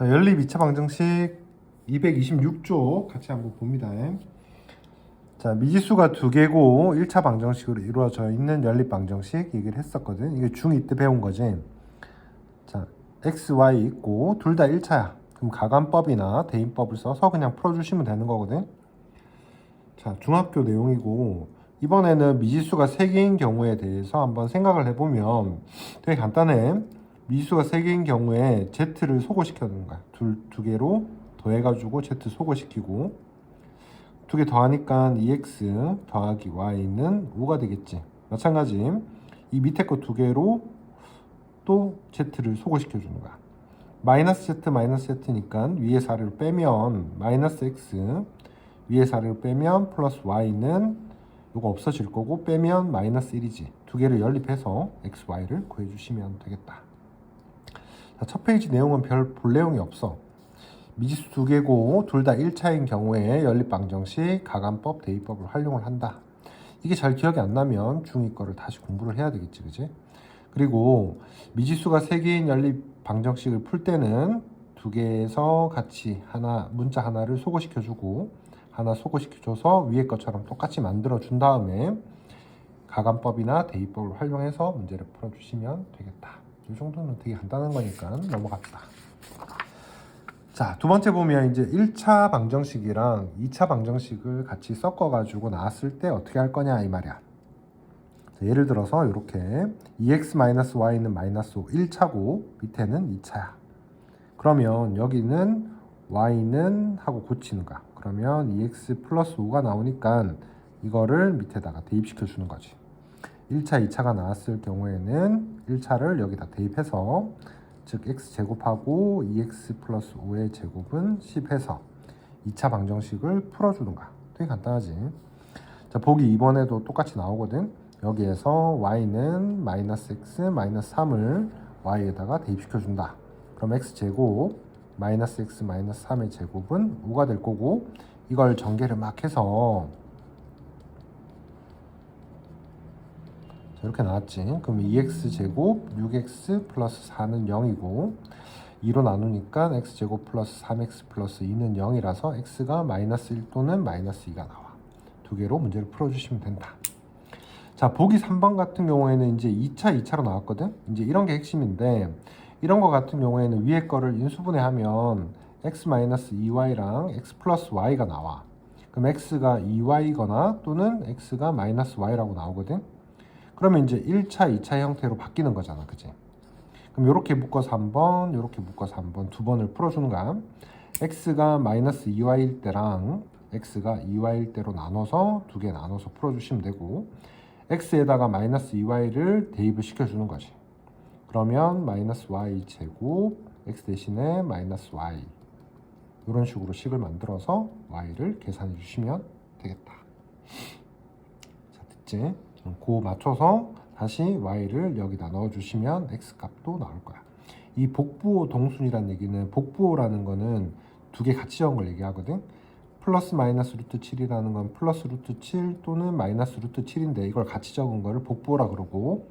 자, 연립 2차 방정식 226조 같이 한번 봅니다. 자, 미지수가 두 개고 1차 방정식으로 이루어져 있는 연립 방정식 얘기를 했었거든. 이게 중2 때 배운 거지. 자, x, y 있고 둘 다 1차야. 그럼 가관법이나 대인법을 써서 그냥 풀어주시면 되는 거거든. 자, 중학교 내용이고 이번에는 미지수가 3개인 경우에 대해서 한번 생각을 해보면 되게 간단해. 미지수가 3개인 경우에 z를 소거시켜 주는 거야. 둘, 두 개로 더해가지고 z 소거시키고 두 개 더하니까 2x 더하기 y는 5가 되겠지. 마찬가지 이 밑에 거 두 개로 또 z를 소거시켜 주는 거야. 마이너스 z 마이너스 z니까 위에 4를 빼면 마이너스 x 위에 4를 빼면 플러스 y는 이거 없어질 거고 빼면 마이너스 1이지. 두 개를 연립해서 x, y를 구해주시면 되겠다. 자, 첫 페이지 내용은 별 볼 내용이 없어. 미지수 두 개고 둘 다 1차인 경우에 연립 방정 식, 가관법, 대입법을 활용을 한다. 이게 잘 기억이 안 나면 중2 거를 다시 공부를 해야 되겠지, 그지? 그리고 미지수가 세 개인 연립 방정식을 풀 때는 두 개에서 같이 하나 문자 하나를 소거시켜 주고 하나 소거시켜 줘서 위에 것처럼 똑같이 만들어 준 다음에 가관법이나 대입법을 활용해서 문제를 풀어 주시면 되겠다. 이 정도는 되게 간단한 거니까 넘어갑시다. 자, 두 번째 보면 이제 1차 방정식이랑 2차 방정식을 같이 섞어가지고 나왔을 때 어떻게 할 거냐 이 말이야. 자, 예를 들어서 이렇게 2x-y는 마이너스 5, 1차고 밑에는 2차야. 그러면 여기는 y는 하고 고치는 거야. 그러면 2x 플러스 5가 나오니까 이거를 밑에다가 대입시켜 주는 거지. 1차, 2차가 나왔을 경우에는 1차를 여기다 대입해서 즉 x 제곱하고 2x 플러스 5의 제곱은 10 해서 2차 방정식을 풀어주는 거야. 되게 간단하지. 자, 보기 2번에도 똑같이 나오거든. 여기에서 y는 마이너스 x 마이너스 3을 y에다가 대입시켜 준다. 그럼 x 제곱 마이너스 x 마이너스 3의 제곱은 5가 될 거고 이걸 전개를 막 해서 자, 이렇게 나왔지. 그럼 2x 제곱 6x 플러스 4는 0이고 2로 나누니까 x 제곱 플러스 3x 플러스 2는 0이라서 x가 마이너스 1 또는 마이너스 2가 나와. 두 개로 문제를 풀어주시면 된다. 자, 보기 3번 같은 경우에는 이제 2차, 2차로 나왔거든? 이제 이런 게 핵심인데, 이런 거 같은 경우에는 위에 거를 인수분해하면 x-2y랑 x 플러스 y가 나와. 그럼 x가 2y거나 또는 x가 마이너스 y라고 나오거든? 그러면 이제 1차, 2차 형태로 바뀌는 거잖아. 그지? 그럼 이렇게 묶어서 한 번, 이렇게 묶어서 한 번, 두 번을 풀어주는 거야. x가 마이너스 2y일 때랑 x가 2y일 때로 나눠서 두 개 나눠서 풀어주시면 되고, x에다가 마이너스 2y를 대입을 시켜주는 거지. 그러면 마이너스 y 제곱 x 대신에 마이너스 y 이런 식으로 식을 만들어서 y를 계산해 주시면 되겠다. 자, 됐지? 그 맞춰서 다시 y를 여기다 넣어 주시면 x 값도 나올 거야. 이 복부호 동순이라는 얘기는 복부호라는 거는 두 개 같이 적은 걸 얘기하거든. 플러스 마이너스 루트 7이라는 건 플러스 루트 7 또는 마이너스 루트 7인데 이걸 같이 적은 거를 복부호라 그러고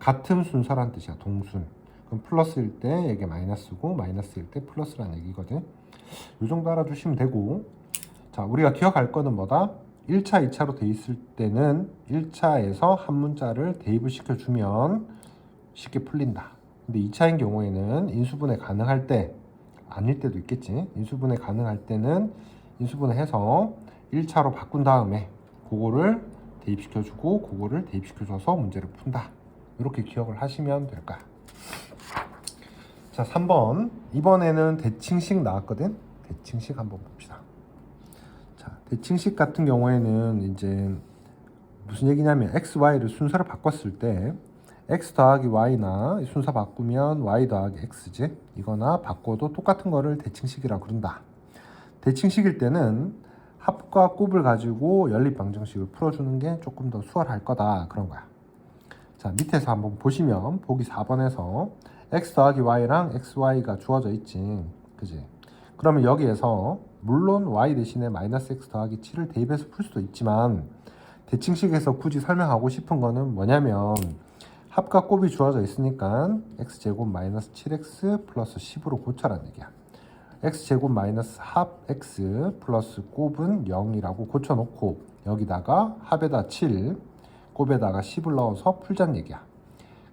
같은 순서란 뜻이야 동순 그럼 플러스일 때 이게 마이너스고 마이너스일 때 플러스라는 얘기거든 이 정도 알아주시면 되고 자 우리가 기억할 거는 뭐다 1차 2차로 돼 있을 때는 1차에서 한 문자를 대입을 시켜주면 쉽게 풀린다 근데 2차인 경우에는 인수분해 가능할 때 아닐 때도 있겠지 인수분해 가능할 때는 인수분해 해서 1차로 바꾼 다음에 그거를 대입시켜주고 그거를 대입시켜줘서 문제를 푼다 이렇게 기억을 하시면 될 거야. 자, 3번. 이번에는 대칭식 나왔거든. 대칭식 한번 봅시다. 자, 대칭식 같은 경우에는 이제 무슨 얘기냐면 x, y를 순서를 바꿨을 때 x 더하기 y나 순서 바꾸면 y 더하기 x지. 이거나 바꿔도 똑같은 거를 대칭식이라고 그런다. 대칭식일 때는 합과 곱을 가지고 연립 방정식을 풀어주는 게 조금 더 수월할 거다. 그런 거야. 자 밑에서 한번 보시면 보기 4번에서 x 더하기 y랑 xy가 주어져 있지 그지 그러면 여기에서 물론 y 대신에 마이너스 x 더하기 7을 대입해서 풀 수도 있지만 대칭식에서 굳이 설명하고 싶은 거는 뭐냐면 합과 곱이 주어져 있으니까 x제곱 마이너스 7x 플러스 10으로 고쳐라는 얘기야. X제곱 마이너스 합 x 플러스 곱은 0이라고 고쳐놓고 여기다가 합에다 7 곱에다가 10을 넣어서 풀자는 얘기야.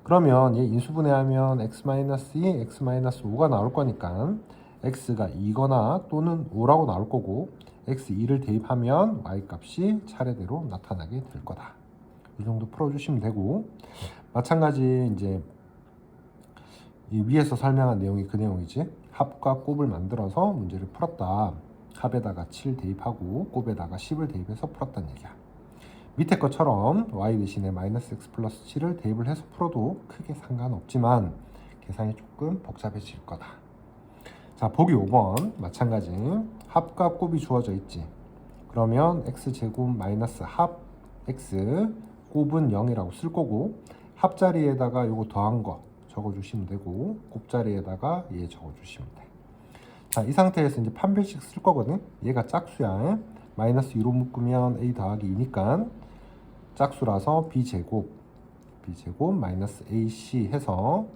그러면 얘 인수분해하면 x 마이너스 2, x 마이너스 5가 나올 거니까 x가 2거나 또는 5라고 나올 거고 x2를 대입하면 y 값이 차례대로 나타나게 될 거다. 이 정도 풀어주시면 되고 마찬가지 이제 이 위에서 설명한 내용이 그 내용이지. 합과 곱을 만들어서 문제를 풀었다. 합에다가 7 대입하고 곱에다가 10을 대입해서 풀었다는 얘기야. 밑에 것처럼 y 대신에 마이너스 x 플러스 7을 대입을 해서 풀어도 크게 상관없지만 계산이 조금 복잡해질 거다 자 보기 5번 마찬가지 합과 곱이 주어져 있지 그러면 x제곱 마이너스 합 x 곱은 0이라고 쓸 거고 합 자리에다가 요거 더한 거 적어 주시면 되고 곱 자리에다가 얘 적어 주시면 돼. 자, 이 상태에서 이제 판별식 쓸 거거든. 얘가 짝수야. 마이너스 2로 묶으면 a 더하기 2니까 짝수라서 b 제곱 b 제곱 마이너스 ac 해서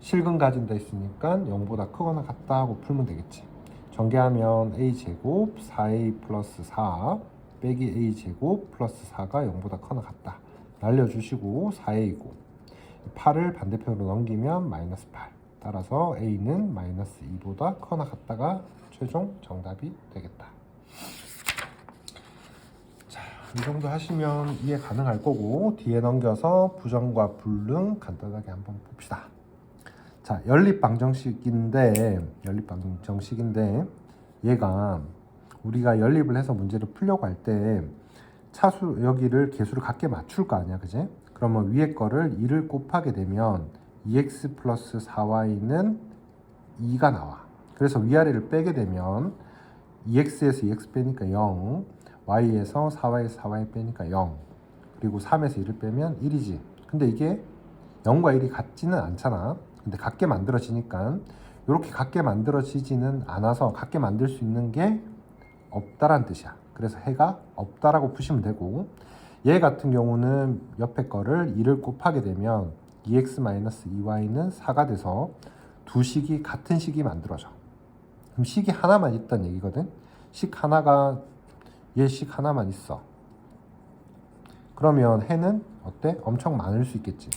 실근 가진다 있으니까 0보다 크거나 같다 하고 풀면 되겠지. 전개하면 a 제곱 4a 플러스 4 빼기 a 제곱 플러스 4가 0보다 크거나 같다. 날려주시고 4a이고 8을 반대편으로 넘기면 마이너스 8 따라서 a는 마이너스 2보다 크거나 같다가 최종 정답이 되겠다 자, 이 정도 하시면 이해 가능할 거고 뒤에 넘겨서 부정과 불능 간단하게 한번 봅시다 자 연립 방정식인데 연립 방정식인데 얘가 우리가 연립을 해서 문제를 풀려고 할 때 차수 여기를 개수를 같게 맞출 거 아니야 그지 그러면 위에 거를 2를 곱하게 되면 2x 플러스 4y는 2가 나와. 그래서 위아래를 빼게 되면 2x에서 2x 빼니까 0, y에서 4y에서 4y 빼니까 0, 그리고 3에서 1을 빼면 1이지. 근데 이게 0과 1이 같지는 않잖아. 근데 같게 만들어지니까 이렇게 같게 만들어지지는 않아서 같게 만들 수 있는 게 없다란 뜻이야. 그래서 해가 없다라고 푸시면 되고 얘 같은 경우는 옆에 거를 2를 곱하게 되면 2x-2y는 4가 돼서 두 식이 같은 식이 만들어져. 그럼 식이 하나만 있단 얘기거든. 식 하나가 얘식 하나만 있어. 그러면 해는 어때? 엄청 많을 수 있겠지.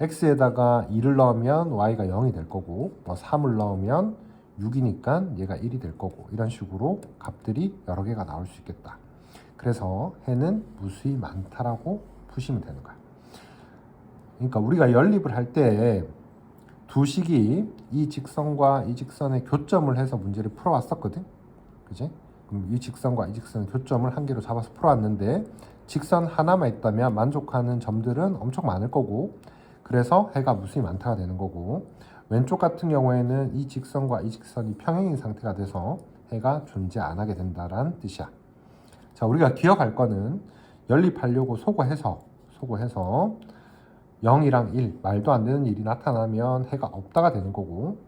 X에다가 2를 넣으면 y가 0이 될 거고 뭐 3을 넣으면 6이니까 얘가 1이 될 거고 이런 식으로 값들이 여러 개가 나올 수 있겠다. 그래서 해는 무수히 많다라고 푸시면 되는 거야. 그러니까 우리가 연립을 할 때 두 식이 이 직선과 이 직선의 교점을 해서 문제를 풀어왔었거든. 그지? 그럼 이 직선과 이 직선의 교점을 한 개로 잡아서 풀어왔는데 직선 하나만 있다면 만족하는 점들은 엄청 많을 거고 그래서 해가 무수히 많다가 되는 거고 왼쪽 같은 경우에는 이 직선과 이 직선이 평행인 상태가 돼서 해가 존재 안 하게 된다라는 뜻이야. 자, 우리가 기억할 거는 연립하려고 소거해서 소거해서 0이랑 1 말도 안 되는 일이 나타나면 해가 없다가 되는 거고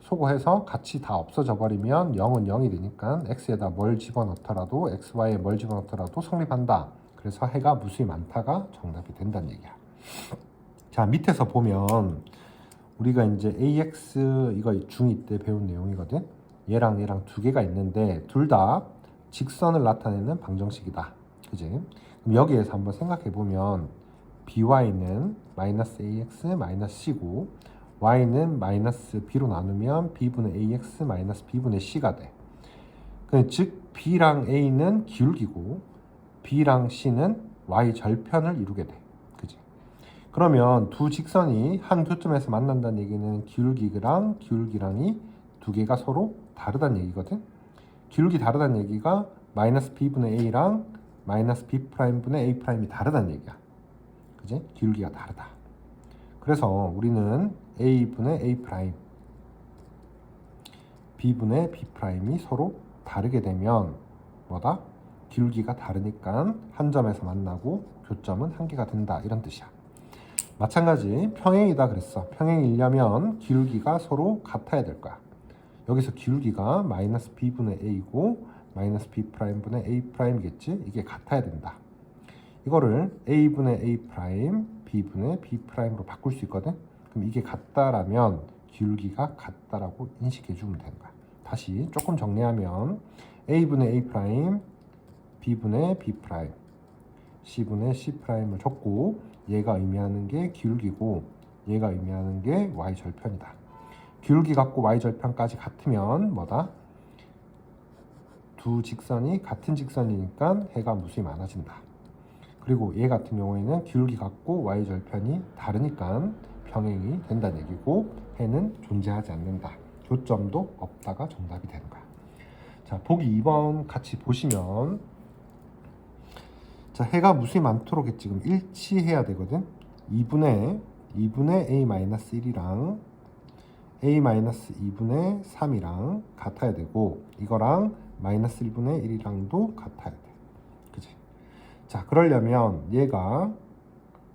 소거해서 같이 다 없어져 버리면 0은 0이 되니까 x에다 뭘 집어넣더라도 xy에 뭘 집어넣더라도 성립한다. 그래서 해가 무수히 많다가 정답이 된다는 얘기야. 자 밑에서 보면 우리가 이제 ax 이거 중2 때 배운 내용이거든. 얘랑 얘랑 두 개가 있는데 둘 다 직선을 나타내는 방정식이다. 그지? 그럼 여기에서 한번 생각해 보면 by는 마이너스 ax 마이너스 c고 y는 마이너스 b로 나누면 b분의 ax 마이너스 b분의 c가 돼. 즉 b랑 a는 기울기고 b랑 c는 y 절편을 이루게 돼. 그러면 두 직선이 한 교점에서 만난다는 얘기는 기울기랑 기울기랑이 두 개가 서로 다르다는 얘기거든. 기울기 다르다는 얘기가 마이너스 b분의 a랑 마이너스 b 프라임분의 a 프라임이 다르다는 얘기야. 그지? 기울기가 다르다. 그래서 우리는 a분의 a b분의 b 프라임이 서로 다르게 되면 뭐다? 기울기가 다르니까 한 점에서 만나고 교점은 한 개가 된다 이런 뜻이야. 마찬가지 평행이다 그랬어. 평행이려면 기울기가 서로 같아야 될 거야. 여기서 기울기가 마이너스 b분의 a고 마이너스 b 프라임분의 a 프라임이겠지. 이게 같아야 된다. 이거를 a분의 a b분의 b 프라임으로 바꿀 수 있거든. 그럼 이게 같다라면 기울기가 같다라고 인식해 주면 되는 거야. 다시 조금 정리하면 a분의 a b분의 b c분의 c 프라임을 줬고 얘가 의미하는 게 기울기고 얘가 의미하는 게 y 절편이다. 기울기 같고 y 절편까지 같으면 뭐다? 두 직선이 같은 직선이니까 해가 무수히 많아진다. 그리고 얘 같은 경우에는 기울기 같고 y 절편이 다르니까 평행이 된다는 얘기고 해는 존재하지 않는다. 교점도 없다가 정답이 되는 거야. 자, 보기 2번 같이 보시면 자, 해가 무수히 많도록 지금 일치해야 되거든. 2분의 2분의 a-1이랑 a-2분의 3이랑 같아야 되고 이거랑 마이너스 1분의 1이랑도 같아야 돼. 그지? 자, 그러려면 얘가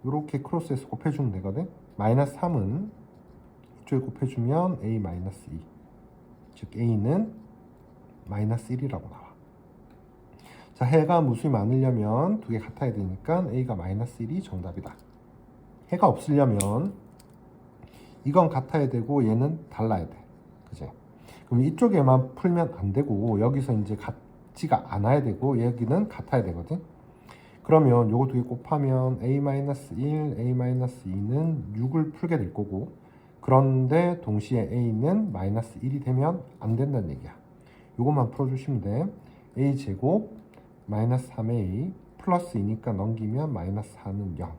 이렇게 크로스해서 곱해주면 되거든. 마이너스 3은 이쪽에 곱해주면 a 마이너스 2. 즉 a는 마이너스 1이라고 나와. 자, 해가 무수히 많으려면 두 개 같아야 되니까 a가 마이너스 1이 정답이다. 해가 없으려면 이건 같아야 되고 얘는 달라야 돼. 그지? 그럼 이쪽에만 풀면 안 되고 여기서 이제 같지가 않아야 되고 여기는 같아야 되거든. 그러면 요거 두 개 곱하면 a-1, a-2는 6을 풀게 될 거고 그런데 동시에 a는 마이너스 1이 되면 안 된다는 얘기야. 요것만 풀어주시면 돼. a 제곱 마이너스 3a 플러스 2니까 넘기면 마이너스 4는 0.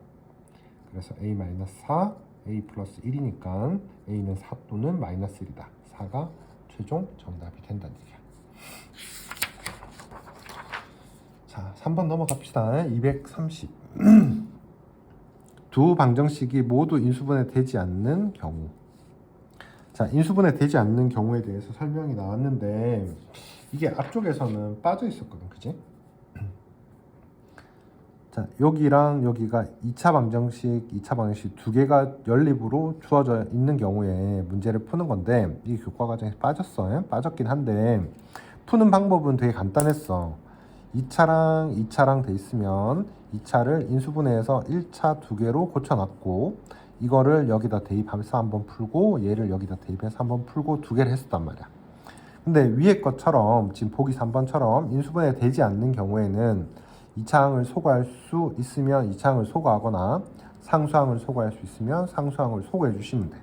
그래서 a 마이너스 4, a 플러스 1이니까 a는 4 또는 마이너스 1이다. 4가 최종 정답이 된다는 얘기야. 자, 3번 넘어갑시다. 230. 두 방정식이 모두 인수분해 되지 않는 경우. 자, 인수분해 되지 않는 경우에 대해서 설명이 나왔는데 이게 앞쪽에서는 빠져 있었거든. 그지? 자, 여기랑 여기가 2차 방정식, 2차 방정식 두 개가 연립으로 주어져 있는 경우에 문제를 푸는 건데 이 교과 과정에서 빠졌어. 빠졌긴 한데 푸는 방법은 되게 간단했어. 2차랑 2차랑 돼 있으면 2차를 인수분해해서 1차 두 개로 고쳐놨고 이거를 여기다 대입하면서 한번 풀고 얘를 여기다 대입해서 한번 풀고 두 개를 했었단 말이야. 근데 위에 것처럼 지금 보기 3번처럼 인수분해 되지 않는 경우에는 2차항을 소거할 수 있으면 2차항을 소거하거나 상수항을 소거할 수 있으면 상수항을 소거해 주시면 돼.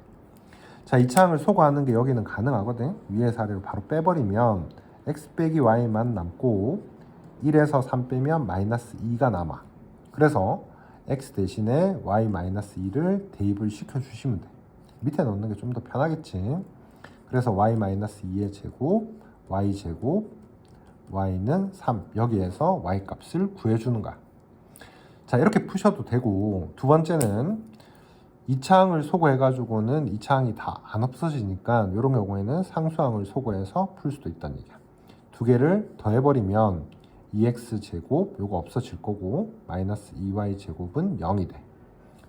자, 2차항을 소거하는 게 여기는 가능하거든. 위에 사례로 바로 빼버리면 x 빼기 y만 남고 1에서 3 빼면 마이너스 2가 남아. 그래서 x 대신에 y 마이너스 2를 대입을 시켜 주시면 돼. 밑에 넣는 게 좀 더 편하겠지. 그래서 y 마이너스 2의 제곱, y 제곱, y는 3. 여기에서 y 값을 구해주는 거야. 자, 이렇게 푸셔도 되고, 두 번째는 2차항을 소거해 가지고는 2차항이 다 안 없어지니까, 이런 경우에는 상수항을 소거해서 풀 수도 있다는 얘기야. 두 개를 더해버리면 2x 제곱, 요거 없어질 거고, 마이너스 2y 제곱은 0이 돼.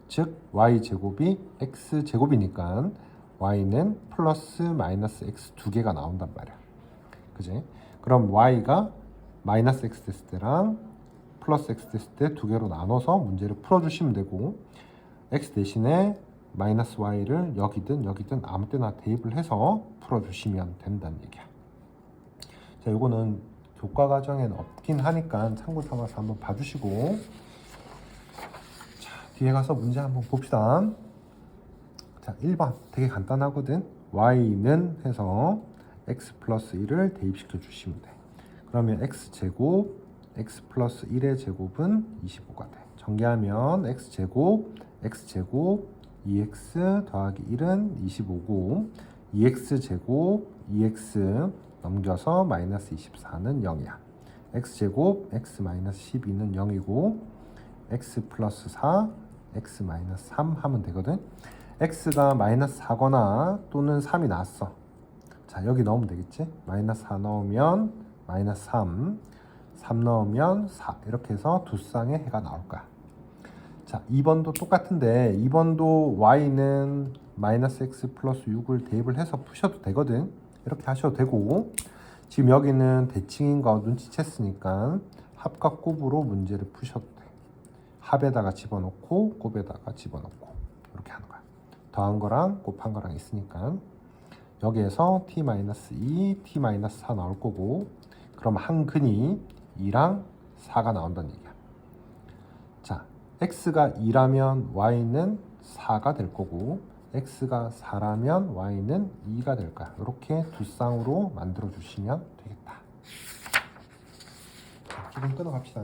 즉, y 제곱이 x 제곱이니까, y는 플러스 마이너스 x 두 개가 나온단 말이야. 그지? 그럼 y가 마이너스 x 됐을 때랑 플러스 x 됐을 때 두 개로 나눠서 문제를 풀어주시면 되고 x 대신에 마이너스 y를 여기든 여기든 아무 때나 대입을 해서 풀어주시면 된다는 얘기야. 자, 요거는 교과 과정에는 없긴 하니까 참고 삼아서 한번 봐주시고 자, 뒤에 가서 문제 한번 봅시다. 자, 1번 되게 간단하거든. y는 해서 x 플러스 1을 대입시켜 주시면 돼. 그러면 x 제곱 x 플러스 1의 제곱은 25가 돼. 전개하면 x 제곱 x 제곱 2x 더하기 1은 25고 2x 제곱 2x 넘겨서 마이너스 24는 0이야. x 제곱 x 마이너스 12는 0이고 x 플러스 4 x 마이너스 3 하면 되거든. x가 마이너스 4거나 또는 3이 나왔어. 자 여기 넣으면 되겠지? 마이너스 4 넣으면 마이너스 3 3 넣으면 4 이렇게 해서 두 쌍의 해가 나올 거야. 자 2번도 똑같은데 2번도 y는 마이너스 x 플러스 6을 대입을 해서 푸셔도 되거든. 이렇게 하셔도 되고 지금 여기는 대칭인 거 눈치챘으니까 합과 곱으로 문제를 푸셔도 돼. 합에다가 집어넣고 곱에다가 집어넣고 이렇게 하는 거야. 더한 거랑 곱한 거랑 있으니까 여기에서 t-2, t-4 나올 거고 그럼 한 근이 2랑 4가 나온다는 얘기야. 자, x가 2라면 y는 4가 될 거고 x가 4라면 y는 2가 될 거야. 이렇게 두 쌍으로 만들어 주시면 되겠다. 자, 조금 끊어 갑시다.